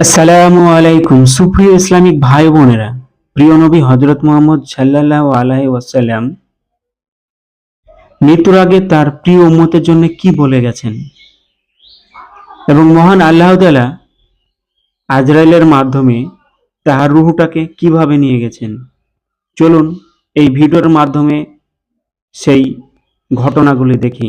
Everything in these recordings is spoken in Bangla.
আসসালামু আলাইকুম, সুপ্রিয় ইসলামিক ভাই বোনেরা, প্রিয় নবী হজরত মোহাম্মদ সাল্লাল্লাহু আলাই ওয়াসাল্লাম, মৃত্যুর আগে তার প্রিয় উম্মতের জন্য কি বলে গেছেন? এবং মহান আল্লাহ তাআলা আজরাইলের মাধ্যমে তাহার রুহুটাকে কীভাবে নিয়ে গেছেন? চলুন এই ভিডিওর মাধ্যমে সেই ঘটনাগুলি দেখি।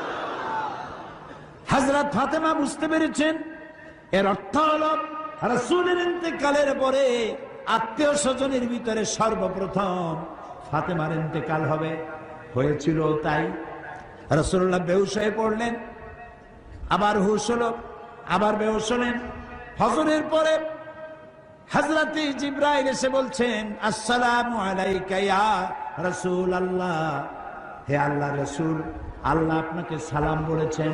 হাজরত ফাতেমা বুঝতে পেরেছেন? এর অর্থ হল, রাসূলের ইন্তেকালের পরে আত্মীয় স্বজনের ভিতরে সর্বপ্রথম ফাতেমার ইন্তেকাল হবে। হয়েছিল তাই। রসুল্লাহ বেহুশ হয়ে পড়লেন, আবার হুশ হলো, আবার বেহুশ হলেন। হজরের পরে হজরতে জিব্রাইল এসে বলছেন, আসসালাম রাসূল আল্লাহ হে আল্লাহ রসুল, আল্লাহ আপনাকে সালাম বলেছেন।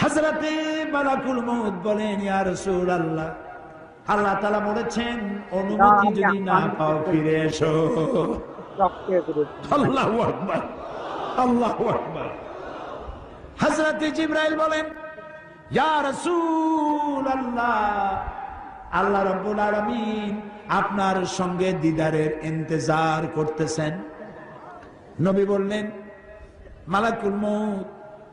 হাজরাতে মালাকুল মউত বলেন ইয়া রসুল আল্লাহ আল্লাহ তালা বলেছেন অনুমতি যদি না পাও ফিরে এসো। আল্লাহু আকবার আল্লাহু আকবার। হযরত জিবরাইল বলেন ইয়া রাসূল আল্লাহ আল্লাহ রাব্বুল আলামিন আপনার সঙ্গে দিদারের ইন্তজার করতেছেন। নবী বললেন মালাকুল মউত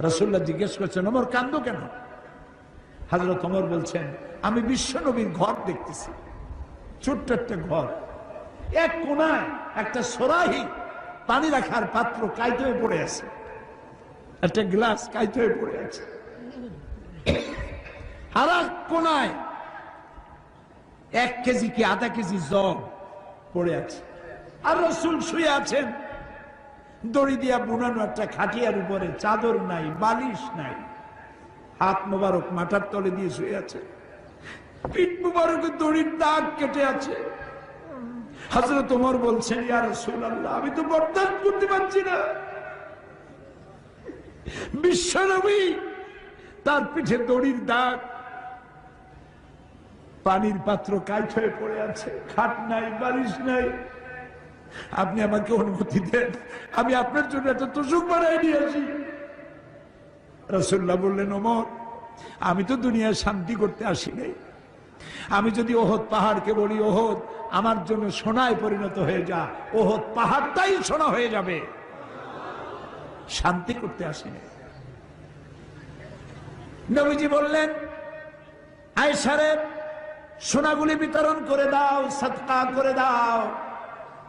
রসুল্লাহ জিজ্ঞেস করছেন, ওমর, কান্দ কেন? হাজরত ওমর বলছেন, আমি বিশ্ব নবীর ঘর দেখতেছি। ছোট্ট একটা ঘর। এক কোনায় একটা সরাহি পানি রাখার পাত্র কাইতে হয়ে পড়ে আছে। একটা গ্লাস কাইতে হয়ে পড়ে আছে। আর এক কোনায় এক কেজি কি আধা কেজি জল পড়ে আছে। আর রসুল শুয়ে আছেন। দড়ি দিয়া বুনানো একটা খাটিয়ার উপরে, চাদর নাই, বালিশ নাই। হাত মোবারক মাথার তলে দিয়ে শুয়ে আছে। পিঠ মোবারকের দড়ির দাগ কেটে আছে। তোমার বলছেন, ইয়া রসুল আমি তো বরদাস্ত করতে পারছি না। বিশ্বনবী তার পিঠে দড়ির দাগ, পানির পাত্র কাইট হয়ে পড়ে আছে। খাট নাই, বালিশ নাই। আপনি আমাকে অনুমতি দেন। আমি আপনার জন্য একটা তোষক বানাই নিয়ে আসি। রসুল্লাহ বললেন, ওমর, আমি তো দুনিয়ায় শান্তি করতে আসি নাই। আমি যদি ওহদ পাহাড়কে বলি, ওহদ আমার জন্য সোনায় পরিণত হয়ে যা, ওহদ পাহাড়টাই সোনা হয়ে যাবে। শান্তি করতে আসি নাই। নবীজি বললেন আয় আয়সারে সোনাগুলি বিতরণ করে দাও সৎকা করে দাও।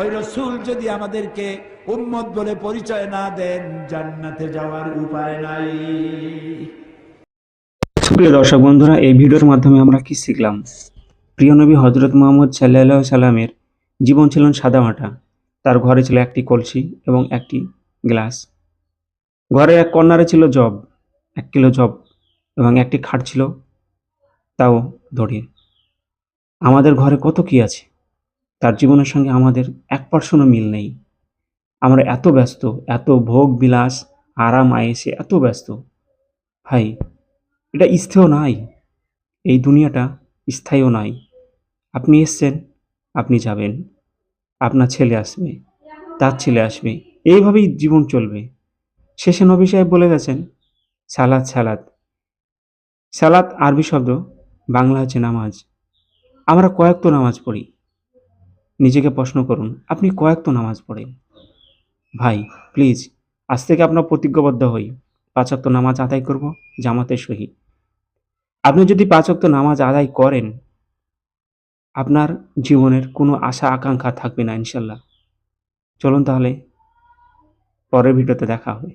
ওই রসুল যদি আমাদেরকে উম্মত বলে পরিচয় না দেন, জান্নাতে যাওয়ার উপায় নাই। সুপ্রিয় দর্শক বন্ধুরা, এই ভিডিওর মাধ্যমে আমরা কি শিখলাম? প্রিয় নবী হজরত মোহাম্মদ সাল্লাহ সাল্লামের জীবন ছিল সাদামাটা। তার ঘরে ছিল একটি কলসি এবং একটি গ্লাস। ঘরের এক কর্নারে ছিল জব, এক কিলো জব এবং একটি খাট ছিল তাও দড়ি। আমাদের ঘরে কত কি আছে? তার জীবনের সঙ্গে আমাদের এক পার্সেন্টও মিল নেই। আমরা এত ব্যস্ত, এত ভোগ বিলাস, আরাম, আয়েসে এত ব্যস্ত। ভাই, এটা স্থেয় নাই। এই দুনিয়াটা স্থায়ীও নাই। আপনি এসছেন, আপনি যাবেন। আপনার ছেলে আসবে, তার ছেলে আসবে। এইভাবেই জীবন চলবে। শেষে নবী সাহেব বলে গেছেন সালাদ সালাদ সালাদ আরবি শব্দ, বাংলা হচ্ছে নামাজ। আমরা কয়েক তো নামাজ পড়ি। নিজেকে প্রশ্ন করুন, আপনি কয়েক তো নামাজ পড়েন। ভাই প্লিজ আজ থেকে আপনার প্রতিজ্ঞাবদ্ধ হই। পাঁচক তো নামাজ আদায় করব, জামাতের সহিত। আপনি যদি পাঁচক তো নামাজ আদায় করেন, আপনার জীবনের কোনো আশা, আকাঙ্ক্ষা থাকবে না, ইনশাল্লাহ। চলুন তাহলে পরের ভিডিওতে দেখা হবে।